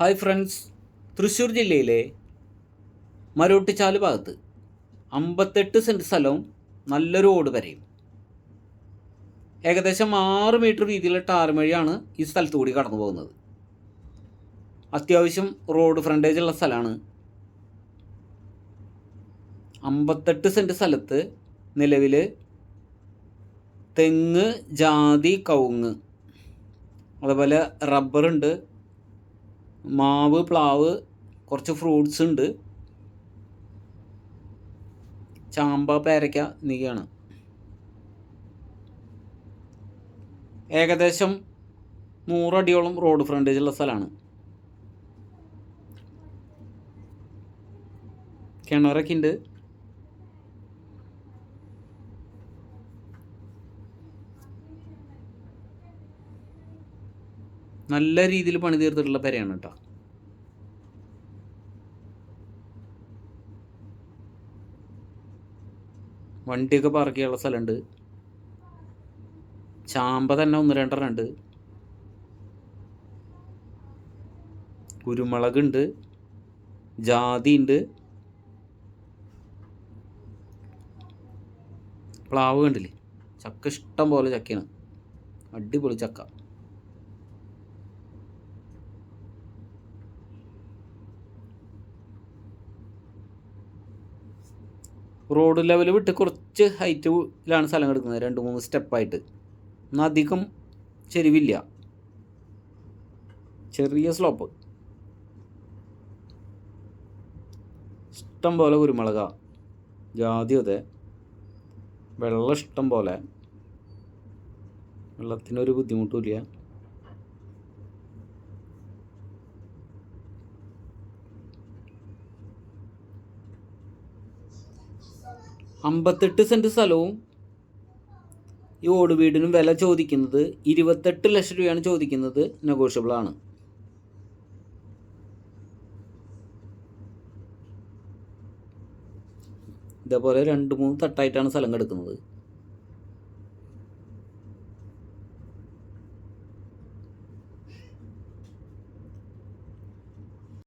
Hi friends. Thrissur ജില്ലയിലെ മരോട്ടിച്ചാൽ ഭാഗത്ത് അമ്പത്തെട്ട് സെന്റ് സ്ഥലവും നല്ലൊരു ഓട് വരെയും. ഏകദേശം ആറ് മീറ്റർ വീതിയിലുള്ള വഴിയാണ് ഈ സ്ഥലത്ത് കൂടി കടന്നു പോകുന്നത്. അത്യാവശ്യം റോഡ് ഫ്രണ്ടേജ് ഉള്ള സ്ഥലമാണ്. അമ്പത്തെട്ട് സെന്റ് സ്ഥലത്ത് നിലവിൽ തെങ്ങ് ജാതി കവുങ്ങ് അതുപോലെ റബ്ബറുണ്ട് മാവ് പ്ലാവ് കുറച്ച് ഫ്രൂട്ട്സ് ഉണ്ട്. ചാമ്പ പേരയ്ക്ക എന്നിവയാണ്. ഏകദേശം നൂറടിയോളം റോഡ് ഫ്രണ്ടേജുള്ള സ്ഥലമാണ്. കിണറൊക്കെ ഉണ്ട്. നല്ല രീതിയിൽ പണി തീർത്തിട്ടുള്ള പെരയാണ് കേട്ടോ വണ്ടിയൊക്കെ പാർക്ക് ചെയ്യാനുള്ള സ്ഥലമുണ്ട് ചാമ്പ തന്നെ ഒന്ന് രണ്ടെണ്ണം ഉണ്ട്. കുരുമുളക് ഉണ്ട് ജാതി ഉണ്ട് പ്ലാവ് കണ്ടില്ലേ? ചക്ക ഇഷ്ടം പോലെ ചക്കയാണ്. അടിപൊളി ചക്ക. റോഡ് ലെവൽ വിട്ട് കുറച്ച് ഹൈറ്റിലാണ് സ്ഥലം കിടക്കുന്നത്. രണ്ട് മൂന്ന് സ്റ്റെപ്പായിട്ട് എന്നാൽ അധികം ചെരിവില്ല. ചെറിയ സ്ലോപ്പ് ഇഷ്ടം പോലെ കുരുമുളക. ജാതി അതെ. വെള്ളം ഇഷ്ടം പോലെ. വെള്ളത്തിനൊരു ബുദ്ധിമുട്ടുമില്ല അമ്പത്തെട്ട് സെന്റ് സ്ഥലവും ഈ ഓട് വീടിനും വില ചോദിക്കുന്നത് ഇരുപത്തെട്ട് ലക്ഷം രൂപയാണ് ചോദിക്കുന്നത് നെഗോഷ്യബിൾ ആണ്. ഇതേപോലെ രണ്ട് മൂന്ന് തട്ടായിട്ടാണ് സ്ഥലം കിടക്കുന്നത്.